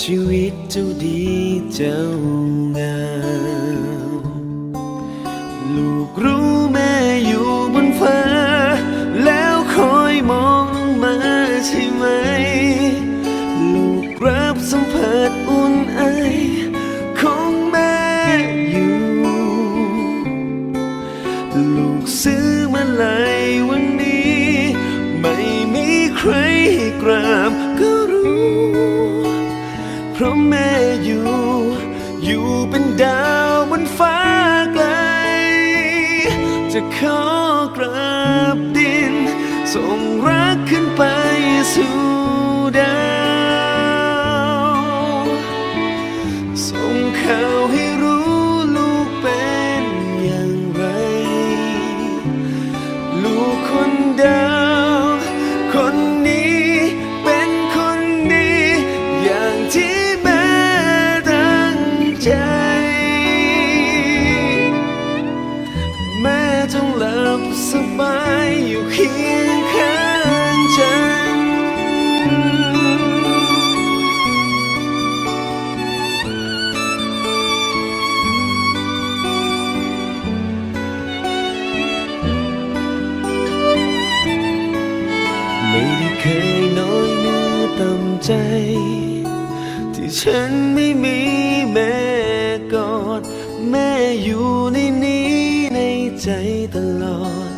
ชีวิตเจ้าดีเจ้างามลูกรู้แม่อยู่บนฟ้า แล้วคอยมองลงมาใช่ไหม ลูกรับสัมผัสอุ่นไอของแม่อยู่ ลูกซื้อมาลายวันนี้ ไม่มีใครให้กราบก็รู้ เพราะแม่อยู่ อยู่เป็นดาวบนฟ้าไกล จะขอกราบดิน ส่งรักขึ้นไปสู่ดาวส่งข่าวให้รู้ลูกเป็นอย่างไร ลูกคนดาว คนนี้เป็นคนดีอย่างที่ จงหลับสบายอยู่เคียงข้างฉัน ไม่ได้เคยน้อยเนื้อต่ำใจ ที่ฉันไม่มีแม่กอด แม่อยู่ในนี้ ใจตลอด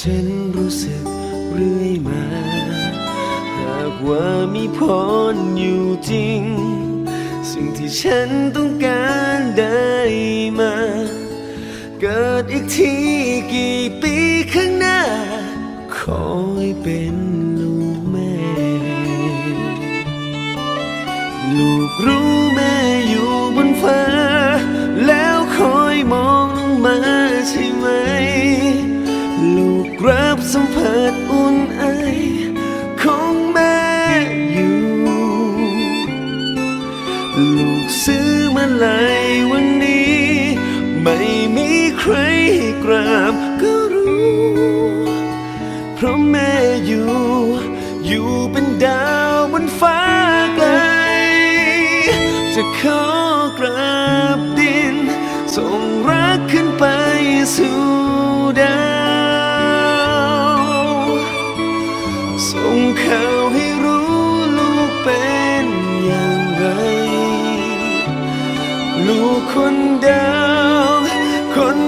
ฉันรู้สึกเรื่อยมา หากว่ามีพรอยู่จริง สิ่งที่ฉันต้องการได้มา เกิดอีกทีกี่ปีข้างหน้า ขอให้เป็น สัมผัสอุ่นไอของแม่อยู่ ลูกซื้อมาลายวันนี้ ไม่มีใครกราบก็รู้ เพราะแม่อยู่ อยู่เป็นดาวบนฟ้าไกล จะขอกราบ ส่งข่าวให้รู้ลูกเป็นอย่างไร ลูกคนดาวคน